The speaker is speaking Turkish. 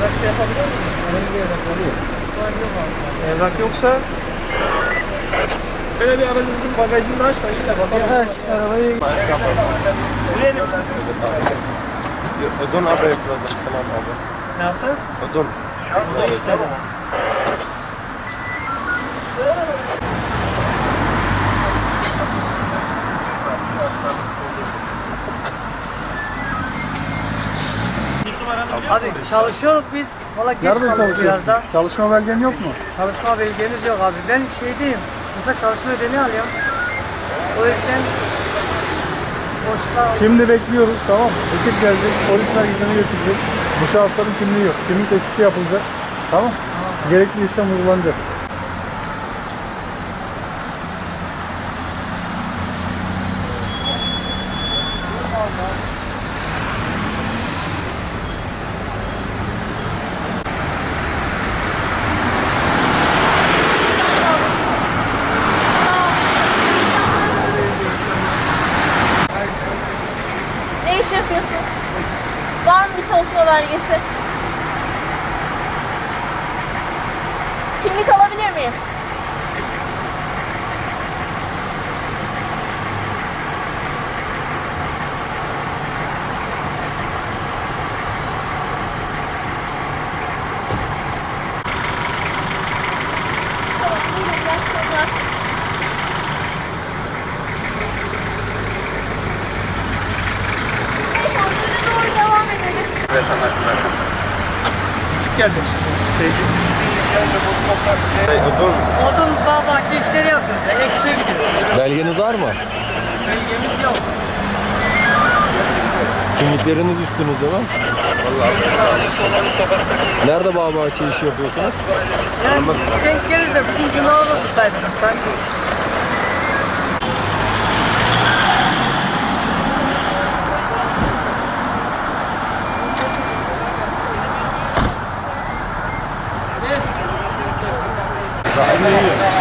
Evrak şey yapabiliyor muyum? Herhangi bir evrakları yok. Şu an yok abi. Evrak yoksa şöyle bir aracınızın bagajını aç da yine bakalım. Aç arabayı. Suriyeli misin? Ödün abi ekledim. Tamam abi. Ne yaptın? Ödün. Tamam. Abi çalışıyoruz biz. Valla geç Nerede çalışıyorsun? biraz da. Çalışma belgen yok mu? Çalışma belgemiz yok abi. Ben şeydeyim. Kısa çalışma ödeneği alıyorum. O yüzden boşta Şimdi bekliyoruz tamam mı? Ekip gelecek, polisler izini götürecek. Bu şahısların kimliği yok. Kimlik tespiti yapılacak. Tamam Gerekli işlem uygulanacak. Ne iş yapıyorsun? Var mı bir çalışma belgesi? Kimlik alabilir miyim? Tamam, buyurun, iyi edelim. Gidip geleceksin. Şeyci. Ödün. odun bağ bahçe işleri yapıyoruz. Yani ek işe gidiyoruz. Belgeniz var mı? Belgemiz yok. Kimlikleriniz üstünüzde mi? Nerede bağ bahçe işi yapıyorsunuz? Yani denk gelirse bugün cuma odasındaydım. Sanki Hãy subscribe